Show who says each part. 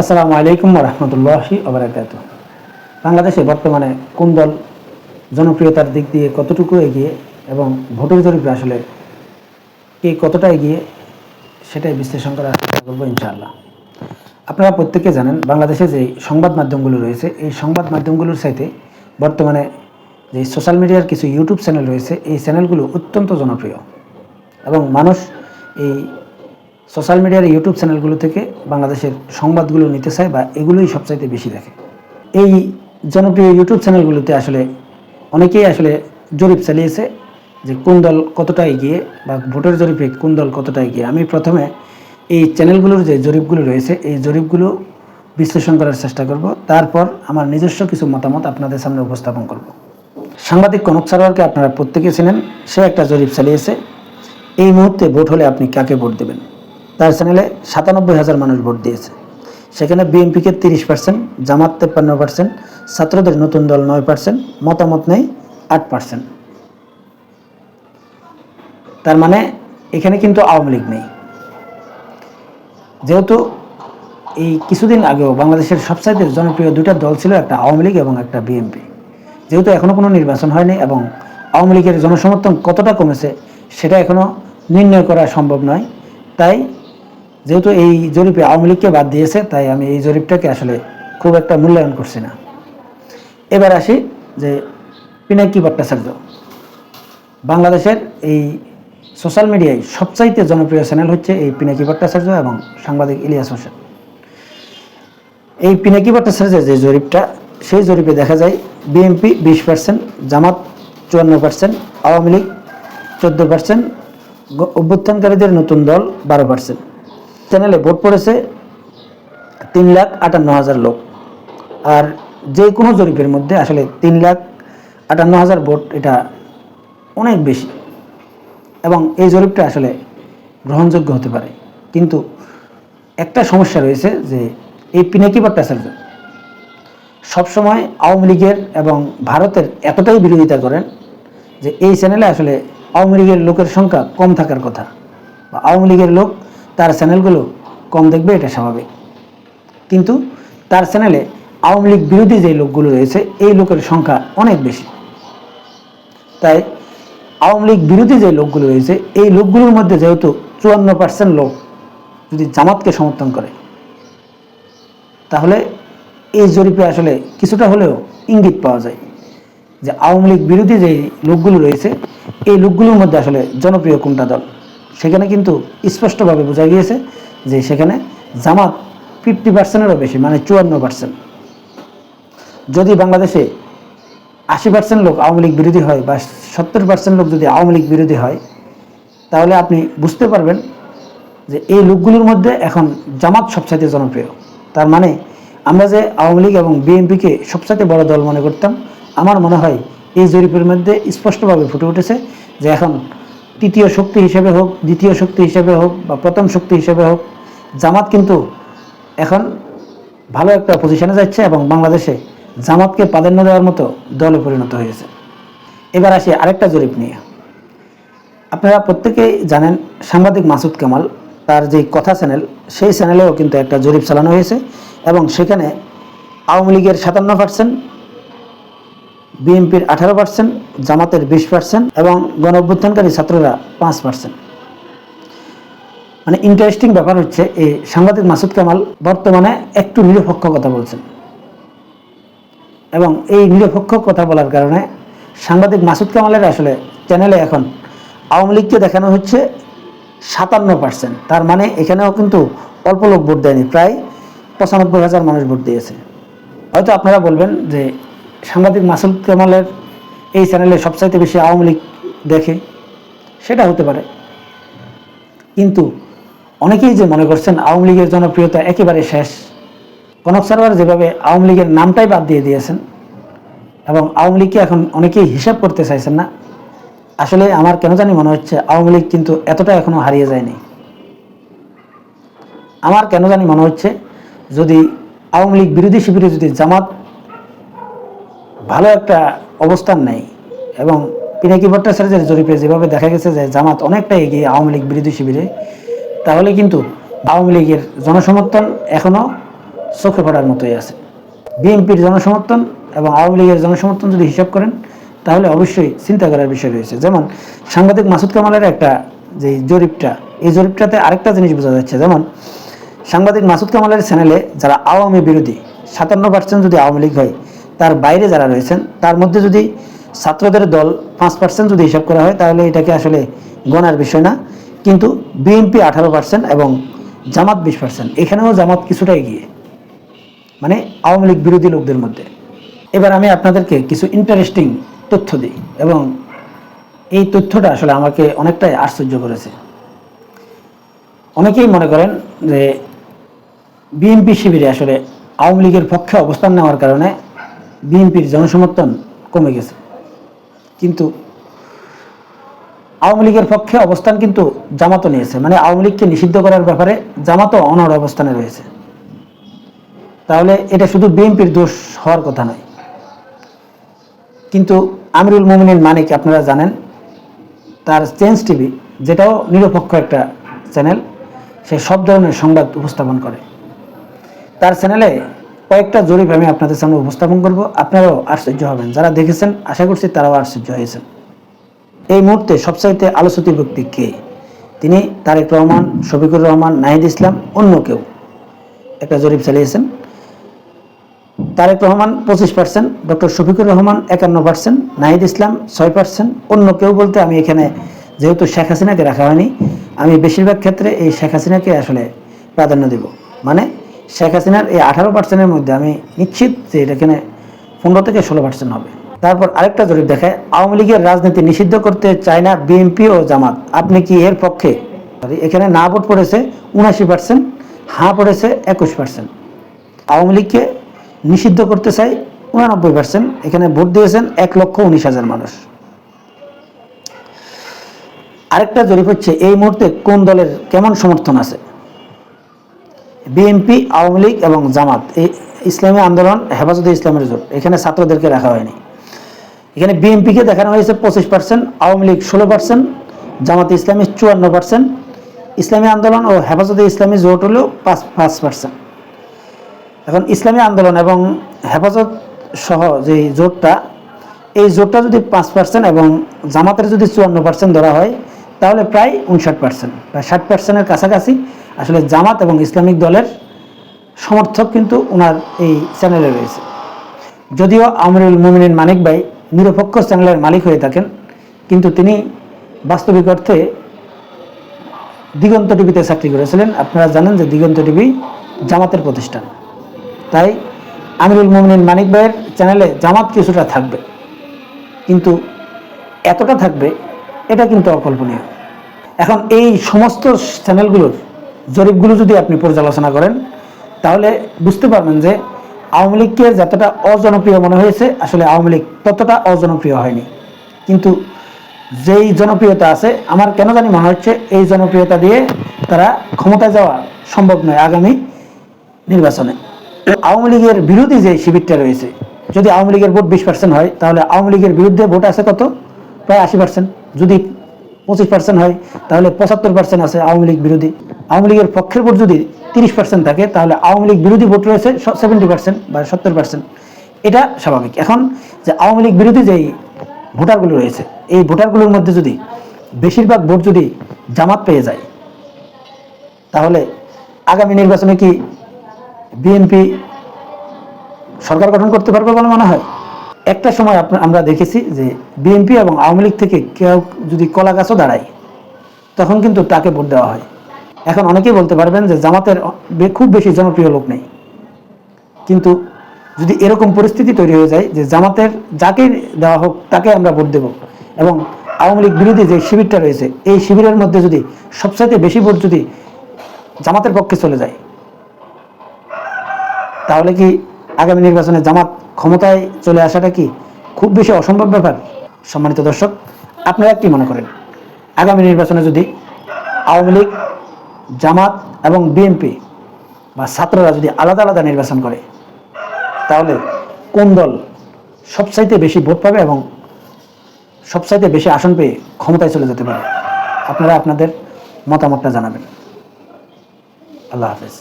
Speaker 1: আসসালামু আলাইকুম রহমতুল্লাহি আবরাকাত বাংলাদেশে বর্তমানে কোন দল জনপ্রিয়তার দিক দিয়ে কতটুকু এগিয়ে এবং ভোটের জরিপে আসলে কে কতটা এগিয়ে, সেটাই বিশ্লেষণ করার চেষ্টা করব ইনশাআল্লাহ। আপনারা প্রত্যেকে জানেন, বাংলাদেশে যে সংবাদ মাধ্যমগুলো রয়েছে, এই সংবাদ মাধ্যমগুলোর সাথে বর্তমানে যে সোশ্যাল মিডিয়ার কিছু ইউটিউব চ্যানেল রয়েছে, এই চ্যানেলগুলো অত্যন্ত জনপ্রিয় এবং মানুষ এই সোশ্যাল মিডিয়ার ইউটিউব চ্যানেলগুলো থেকে বাংলাদেশের সংবাদগুলো নিতে চায় বা এগুলোই সবচাইতে বেশি দেখে। এই জনপ্রিয় ইউটিউব চ্যানেলগুলোতে আসলে অনেকেই আসলে জরিপ চালিয়েছে যে কোন দল কতটা এগিয়ে বা ভোটের জরিপে কোন দল কতটা এগিয়ে। আমি প্রথমে এই চ্যানেলগুলোর যে জরিপগুলো রয়েছে, এই জরিপগুলো বিশ্লেষণ করার চেষ্টা করব। তারপর আমার নিজস্ব কিছু মতামত আপনাদের সামনে উপস্থাপন করব। সাংবাদিক কনক সারোয়ারকে আপনারা প্রত্যেকে চেনেন, সে একটা জরিপ চালিয়েছে। এই মুহূর্তে ভোট হলে আপনি কাকে ভোট দেবেন? তার চ্যানেলে সাতানব্বই হাজার মানুষ ভোট দিয়েছে। সেখানে বিএনপিকে তিরিশ পার্সেন্ট জামাত তেপ্পান্ন পার্সেন্ট ছাত্রদের নতুন দল নয় পার্সেন্ট মতামত নেই, আট পার্সেন্ট তার মানে এখানে কিন্তু আওয়ামী লীগ নেই। যেহেতু এই কিছুদিন আগেও বাংলাদেশের সবচাইতে জনপ্রিয় দুটা দল ছিল একটা আওয়ামী লীগ এবং একটা বিএনপি যেহেতু এখনও কোনো নির্বাচন হয়নি এবং আওয়ামী লীগের জনসমর্থন কতটা কমেছে, সেটা এখনও নির্ণয় করা সম্ভব নয়। তাই যেহেতু এই জরিপে আওয়ামী লীগকে বাদ দিয়েছে, তাই আমি এই জরিপটাকে আসলে খুব একটা মূল্যায়ন করছি না। এবার আসি যে পিনাকি ভট্টাচার্য, বাংলাদেশের এই সোশ্যাল মিডিয়ায় সবচাইতে জনপ্রিয় চ্যানেল হচ্ছে এই পিনাকি ভট্টাচার্য এবং সাংবাদিক ইলিয়াস হোসেন। এই পিনাকি ভট্টাচার্যের যে জরিপটা, সেই জরিপে দেখা যায় বিএনপি বিশ পার্সেন্ট জামাত চুয়ান্ন পার্সেন্ট আওয়ামী লীগ চোদ্দ পার্সেন্ট অভ্যুত্থানকারীদের নতুন দল বারো পার্সেন্ট চ্যানেলে ভোট পড়েছে তিন লাখ আটান্ন হাজার লোক। আর যে কোনো জরিপের মধ্যে আসলে তিন লাখ আটান্ন হাজার ভোট এটা অনেক বেশি। এবং এই জরিপটা আসলে গ্রহণযোগ্য হতে পারে। কিন্তু একটা সমস্যা রয়েছে যে এই পিনাকি ভট্টাচার্য সবসময় আওয়ামী লীগের এবং ভারতের এতটাই বিরোধিতা করেন যে এই চ্যানেলে আসলে আওয়ামী লীগের লোকের সংখ্যা কম থাকার কথা বা আওয়ামী লীগের লোক তার চ্যানেলগুলো কম দেখবে, এটা স্বাভাবিক। কিন্তু তার চ্যানেলে আওয়ামী লীগ বিরোধী যে লোকগুলো রয়েছে, এই লোকের সংখ্যা অনেক বেশি। তাই আওয়ামী লীগ বিরোধী যে লোকগুলো রয়েছে, এই লোকগুলোর মধ্যে যেহেতু চুয়ান্ন পার্সেন্ট লোক যদি জামাতকে সমর্থন করে, তাহলে এই জরিপে আসলে কিছুটা হলেও ইঙ্গিত পাওয়া যায় যে আওয়ামী লীগ বিরোধী যে লোকগুলো রয়েছে, এই লোকগুলোর মধ্যে আসলে জনপ্রিয় কোনটা দল? সেখানে কিন্তু স্পষ্টভাবে বোঝা গিয়েছে যে সেখানে জামাত ফিফটি পার্সেন্টেরও বেশি মানে চুয়ান্ন পার্সেন্ট যদি বাংলাদেশে আশি পার্সেন্ট লোক আওয়ামী লীগ বিরোধী হয় বা সত্তর পার্সেন্ট লোক যদি আওয়ামী লীগ বিরোধী হয়, তাহলে আপনি বুঝতে পারবেন যে এই লোকগুলোর মধ্যে এখন জামাত সবচাইতে জনপ্রিয়। তার মানে আমরা যে আওয়ামী লীগ এবং বিএনপিকে সবচাইতে বড় দল মনে করতাম, আমার মনে হয় এই জরিপের মধ্যে স্পষ্টভাবে ফুটে উঠেছে যে এখন তৃতীয় শক্তি হিসেবে হোক, দ্বিতীয় শক্তি হিসেবে হোক বা প্রথম শক্তি হিসেবে হোক, জামাত কিন্তু এখন ভালো একটা পজিশনে যাচ্ছে এবং বাংলাদেশে জামাতকে প্রাধান্য দেওয়ার মতো দলে পরিণত হয়েছে। এবার আসি আরেকটা জরিপ নিয়ে। আপনারা প্রত্যেকেই জানেন সাংবাদিক মাসুদ কামাল, তার যে কথা চ্যানেল সেই চ্যানেলেও কিন্তু একটা জরিপ চালানো হয়েছে এবং সেখানে আওয়ামী লীগের সাতান্ন পার্সেন্ট বিএনপির আঠারো পার্সেন্ট জামাতের বিশ পার্সেন্ট এবং গণ অভ্যুত্থানকারী ছাত্ররা পাঁচ পার্সেন্ট মানে ইন্টারেস্টিং ব্যাপার হচ্ছে, এই সাংবাদিক মাসুদ কামাল বর্তমানে একটু নিরপেক্ষ কথা বলছেন। এবং এই নিরপেক্ষ কথা বলার কারণে সাংবাদিক মাসুদ কামালের আসলে চ্যানেলে এখন আওয়ামী লীগকে দেখানো হচ্ছে সাতান্ন পার্সেন্ট তার মানে এখানেও কিন্তু অল্প লোক ভোট দেয়নি, প্রায় পঁচানব্বই হাজার মানুষ ভোট দিয়েছে। হয়তো আপনারা বলবেন যে সাংবাদিক মাসুদ কামালের এই চ্যানেলে সবচাইতে বেশি আওয়ামী লীগ দেখে, সেটা হতে পারে। কিন্তু অনেকেই যে মনে করছেন আওয়ামী লীগের জনপ্রিয়তা একেবারে শেষ কনক সারোয়ার যেভাবে আওয়ামী লীগের নামটাই বাদ দিয়ে দিয়েছেন, এবং আওয়ামী লীগকে এখন অনেকেই হিসাব করতে চাইছেন না, আসলে আমার কেন জানি মনে হচ্ছে আওয়ামী লীগ কিন্তু এতটা এখনও হারিয়ে যায়নি। আমার কেন জানি মনে হচ্ছে যদি আওয়ামী লীগ বিরোধী শিবিরে যদি জামাত ভালো একটা অবস্থান নেই। এবং পিনাকি ভট্টাচার্যের জরিপে যেভাবে দেখা গেছে যে জামাত অনেকটা এগিয়ে আওয়ামী লীগ বিরোধী শিবিরে, তাহলে কিন্তু আওয়ামী লীগের জনসমর্থন এখনও চোখে পড়ার মতোই আছে। বিএনপির জনসমর্থন এবং আওয়ামী লীগের জনসমর্থন যদি হিসাব করেন, তাহলে অবশ্যই চিন্তা করার বিষয় রয়েছে। যেমন সাংবাদিক মাসুদ কামালের একটা যে জরিপটা, এই জরিপটাতে আরেকটা জিনিস বোঝা যাচ্ছে। যেমন সাংবাদিক মাসুদ কামালের চ্যানেলে যারা আওয়ামী বিরোধী, সাতান্ন পার্সেন্ট যদি আওয়ামী লীগ হয় তার বাইরে যারা রয়েছেন, তার মধ্যে যদি ছাত্রদের দল পাঁচ পার্সেন্ট যদি হিসাব করা হয়, তাহলে এটাকে আসলে গণার বিষয় না। কিন্তু বিএনপি আঠারো পার্সেন্ট এবং জামাত বিশ পার্সেন্ট এখানেও জামাত কিছুটা এগিয়ে। মানে আওয়ামী লীগ বিরোধী লোকদের মধ্যে। এবার আমি আপনাদেরকে কিছু ইন্টারেস্টিং তথ্য দিই এবং এই তথ্যটা আসলে আমাকে অনেকটাই আশ্চর্য করেছে। অনেকেই মনে করেন যে বিএনপি শিবিরে আসলে আওয়ামী লীগের পক্ষে অবস্থান নেওয়ার কারণে বিএনপির জনসমর্থন কমে গেছে। কিন্তু আওয়ামী লীগের পক্ষে অবস্থান কিন্তু জামাতও নিয়েছে। মানে আওয়ামী লীগকে নিষিদ্ধ করার ব্যাপারে জামাতও অনড় অবস্থানে রয়েছে। তাহলে এটা শুধু বিএনপির দোষ হওয়ার কথা নয়। কিন্তু আমিরুল মোমিনিন মানিক আপনারা জানেন? তার চেঞ্জ টিভি যেটাও নিরপেক্ষ একটা চ্যানেল সে সব ধরনের সংবাদ উপস্থাপন করে। তার চ্যানেলে কয়েকটা জরিপ আমি আপনাদের সামনে উপস্থাপন করব। আপনারাও আশ্চর্য হবেন। যারা দেখেছেন, আশা করছি তারাও আশ্চর্য হয়েছেন। এই মুহূর্তে সবচাইতে আলোচিত ব্যক্তি কে? তিনি তারেক রহমান, শফিকুর রহমান, নাহিদ ইসলাম, অন্য কেউ। একটা জরিপ চালিয়েছেন। তারেক রহমান পঁচিশ পার্সেন্ট ডক্টর শফিকুর রহমান একান্ন পার্সেন্ট নাহিদ ইসলাম ছয় পার্সেন্ট অন্য কেউ বলতে আমি এখানে যেহেতু শেখ হাসিনাকে রাখা হয়নি, আমি বেশিরভাগ ক্ষেত্রে এই শেখ হাসিনাকে আসলে প্রাধান্য দেব। মানে শেখ হাসিনার এই আঠারো পার্সেন্টের মধ্যে আমি নিশ্চিত যে এটা এখানে পনেরো থেকে ষোলো পার্সেন্ট হবে। তারপর আরেকটা জরিপ দেখায়, আওয়ামী লীগের রাজনীতি নিষিদ্ধ করতে চায় না বিএনপি ও জামাত। আপনি কি এর পক্ষে? এখানে না ভোট পড়েছে উনাশি পার্সেন্ট হাঁ পড়েছে একুশ পার্সেন্ট আওয়ামী লীগকে নিষিদ্ধ করতে চাই উনানব্বই পার্সেন্ট এখানে ভোট দিয়েছেন এক লক্ষ উনিশ হাজার মানুষ। আরেকটা জরিপ হচ্ছে, এই মুহূর্তে কোন দলের কেমন সমর্থন আছে? বিএনপি, আওয়ামী লীগ এবং জামাত। এই ইসলামী আন্দোলন হেফাজতে ইসলামের জোট। এখানে ছাত্রদেরকে রাখা হয়নি। এখানে বিএনপিকে দেখানো হয়েছে পঁচিশ পার্সেন্ট আওয়ামী লীগ ষোলো পার্সেন্ট জামাতে ইসলামী চুয়ান্ন পার্সেন্ট ইসলামী আন্দোলন ও হেফাজতে ইসলামী জোট হলো পাঁচ পাঁচ পার্সেন্ট এখন ইসলামী আন্দোলন এবং হেফাজত সহ যে জোটটা, এই জোটটা যদি পাঁচ পার্সেন্ট এবং জামাতের যদি চুয়ান্ন পার্সেন্ট ধরা হয়, তাহলে প্রায় উনষাট পার্সেন্ট প্রায় ষাট পার্সেন্টের কাছাকাছি আসলে জামাত এবং ইসলামিক দলের সমর্থক কিন্তু ওনার এই চ্যানেলে রয়েছে। যদিও আমিরুল মোমিনিন মানিক ভাই নিরপেক্ষ চ্যানেলের মালিক হয়ে থাকেন, কিন্তু তিনি বাস্তবিক অর্থে দিগন্ত টিভিতে চাকরি করেছিলেন। আপনারা জানেন যে দিগন্ত টিভি জামাতের প্রতিষ্ঠান। তাই আমিরুল মোমিনিন মানিক ভাইয়ের চ্যানেলে জামাত কিছুটা থাকবে। কিন্তু এতটা থাকবে, এটা কিন্তু অকল্পনীয়। এখন এই সমস্ত চ্যানেলগুলোর জরিপগুলো যদি আপনি পর্যালোচনা করেন, তাহলে বুঝতে পারবেন যে আওয়ামী লীগকে যতটা অজনপ্রিয় মনে হয়েছে, আসলে আওয়ামী লীগ ততটা অজনপ্রিয় হয়নি। কিন্তু যেই জনপ্রিয়তা আছে, আমার কেন জানি মনে হচ্ছে এই জনপ্রিয়তা দিয়ে তারা ক্ষমতায় যাওয়া সম্ভব নয় আগামী নির্বাচনে। আওয়ামী লীগের বিরোধী যে শিবিরটা রয়েছে, যদি আওয়ামী লীগের ভোট বিশ পার্সেন্ট হয়, তাহলে আওয়ামী লীগের বিরুদ্ধে ভোট আছে কত? প্রায় আশি পার্সেন্ট যদি পঁচিশ পার্সেন্ট হয়, তাহলে পঁচাত্তর পার্সেন্ট আছে আওয়ামী লীগ বিরোধী। আওয়ামী লীগের পক্ষের ভোট যদি তিরিশ পার্সেন্ট থাকে, তাহলে আওয়ামী লীগ বিরোধী ভোট রয়েছে সেভেন্টি পার্সেন্ট বা সত্তর পার্সেন্ট এটা স্বাভাবিক। এখন যে আওয়ামী লীগ বিরোধী যেই ভোটারগুলো রয়েছে, এই ভোটারগুলোর মধ্যে যদি বেশিরভাগ ভোট যদি জামাত পেয়ে যায়, তাহলে আগামী নির্বাচনে কি বিএনপি সরকার গঠন করতে পারবে বলে মনে হয়? একটা সময় আমরা দেখেছি যে বিএনপি এবং আওয়ামী লীগ থেকে কেউ যদি কলা গাছও দাঁড়ায়, তখন কিন্তু তাকে ভোট দেওয়া হয়। এখন অনেকেই বলতে পারবেন যে জামাতের খুব বেশি জনপ্রিয় লোক নেই। কিন্তু যদি এরকম পরিস্থিতি তৈরি হয়ে যায় যে জামাতের যাকে দেওয়া হোক তাকে আমরা ভোট দেব এবং আওয়ামী লীগ বিরোধী যে শিবিরটা রয়েছে, এই শিবিরের মধ্যে যদি সবচাইতে বেশি ভোট যদি জামাতের পক্ষে চলে যায়, তাহলে কি আগামী নির্বাচনে জামাত ক্ষমতায় চলে আসাটা কি খুব বেশি অসম্ভব ব্যাপার? সম্মানিত দর্শক, আপনারা কি মনে করেন? আগামী নির্বাচনে যদি আওয়ামী লীগ জামাত এবং বিএনপি বা ছাত্ররা যদি আলাদা আলাদা নির্বাচন করে, তাহলে কোন দল সবচাইতে বেশি ভোট পাবে এবং সবচাইতে বেশি আসন পেয়ে ক্ষমতায় চলে যেতে পারে? আপনারা আপনাদের মতামতটা জানাবেন। আল্লাহ হাফেজ।